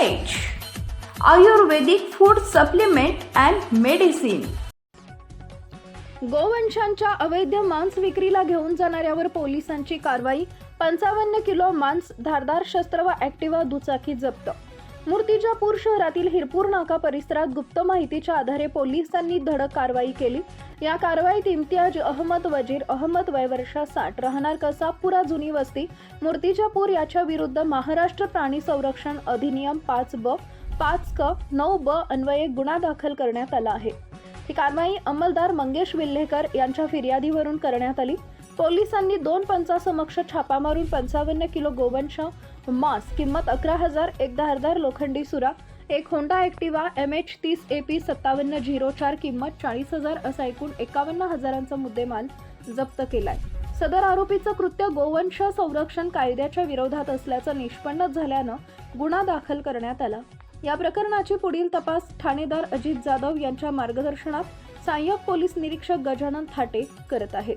Ayurvedic food supplement and medicine गोवंशांच्या अवैध मांस विक्रीला घेऊन जाणाऱ्यावर पोलिसांची कारवाई पंचावन्न किलो मांस धारदार शस्त्र व ऍक्टिवा दुचाकी जप्त मूर्तिजापूर शहरातील हिरपूर नाका परिसरात गुप्त माहितीच्या आधारे पोलिसांनी धडक कारवाई केली. या कारवाईत इम्तियाज अहमद वजीर अहमद वयवर्षा साठ राहणार कसापुरा जुनी वस्ती. मूर्तिजापूर याच्या विरुद्ध महाराष्ट्र प्राणी संरक्षण अधिनियम पाच ब पाच क नऊ ब अन्वये गुन्हा दाखल करण्यात आला आहे. ही कारवाई अंमलदार मंगेश विल्हेकर यांच्या फिर्यादीवरून करण्यात आली. पोलिसांनी दोन पंचासमक्ष छापा मारून पंचावन्न किलो गोवंश मांस किंमत अकरा हजार एक धारदार लोखंडी सुरा एक होंडा ॲक्टिवा एम एच तीस ए पी सत्तावन्न झिरो चार किंमत चाळीस हजार असा एकूण एकावन्न हजारांचा मुद्देमाल जप्त केलाय. सदर आरोपीचं कृत्य गोवंश संरक्षण कायद्याच्या विरोधात असल्याचं निष्पन्न झाल्यानं गुन्हा दाखल करण्यात आला. या प्रकरणाची पुढील तपास ठाणेदार अजित जाधव यांच्या मार्गदर्शनात सहाय्यक पोलीस निरीक्षक गजानन थाटे करत आहेत.